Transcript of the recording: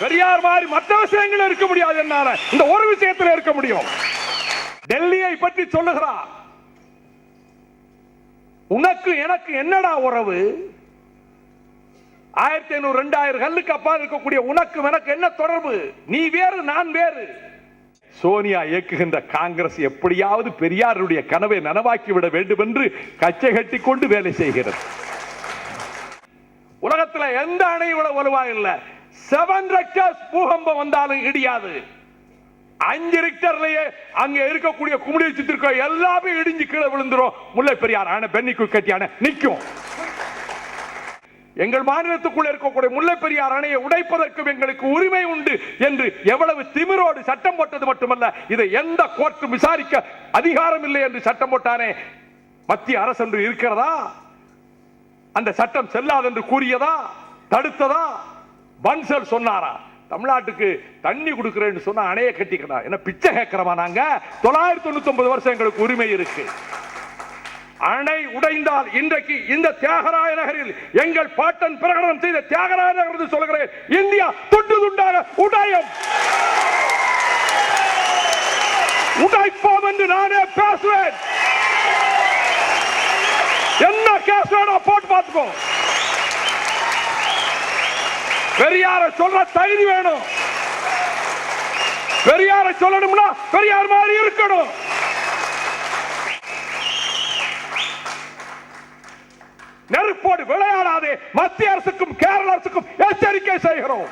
பெரியார் மாதிரி மற்ற விஷயங்கள் இருக்க முடியாது என்னால. இந்த ஒரு விஷயத்தில் இருக்க முடியும். டெல்லியை பற்றி சொல்லுகிறார் உனக்கு எனக்கு என்னடா உறவு? ஆயிரத்தி ஐநூறு ரெண்டாயிரம் கல்லுக்கு அப்பால் இருக்கக்கூடிய உனக்கு எனக்கு என்ன தொடர்பு? நீ வேறு நான் வேறு. சோனியா இயக்குகின்ற காங்கிரஸ் எப்படியாவது பெரியாருடைய கனவை நனவாக்கி விட வேண்டும் என்று கச்சை கட்டி கொண்டு வேலை செய்கிறது. உலகத்துல எந்த அணை விட வலுவா இல்ல? செவன் ரெக்டர்ஸ் பூகம்பம் வந்தாலும் இடியாது. அஞ்சு ரெக்டர்லயே அங்க இருக்கக்கூடிய குமிழி சித்திருக்க எல்லாமே இடிஞ்சு கீழே விழுந்துரும். முல்லை பெரியார் அணை பெண்ணி குக்கட்டியான நிற்கும். நிக்கும் எங்கள் மாநிலத்துக்குள்ள இருக்கக்கூடிய முல்லை பெரியார் அணையை உடைப்பதற்கும் எங்களுக்கு உரிமை உண்டு என்று எவ்வளவு திமிரோடு சட்டம் போட்டது மட்டுமல்ல இதை எந்த கோர்ட்டும் விசாரிக்க அதிகாரம் இல்லை என்று சட்டம் போட்டானே. மத்திய அரசு என்று இருக்கிறதா? அந்த சட்டம் செல்லாது என்று கூறியதா? தடுத்ததா? பன்சல் சொன்னாரா? தமிழ்நாட்டுக்கு தண்ணி கொடுக்கிறேன்னு சொன்னா அணையை கட்டிக்கிறா என்ன பிச்சை கேட்கிறவா நாங்க? தொள்ளாயிரத்தி தொண்ணூத்தி ஒன்பது வருஷம் எங்களுக்கு உரிமை இருக்கு. அணை உடைந்தால் இன்றைக்கு இந்த தியாகராய நகரில் எங்கள் பாட்டன் பிரகடனம் செய்த தியாகராய நகர் என்று சொல்கிறேன் இந்தியா துண்டு துண்டாக உடையும். உடைப்போம் என்று நானே பேசுவேன். என்ன கேஸ் வேணும் போட்டு பார்த்துக்கோ பெரியார சொல்ற தகுதி வேணும். பெரியார சொல்லணும்னா பெரியார் மாதிரி இருக்கணும். நெருப்போடு விளையாடாதே. மத்திய அரசுக்கும் கேரள அரசுக்கும் எச்சரிக்கை செய்கிறோம்.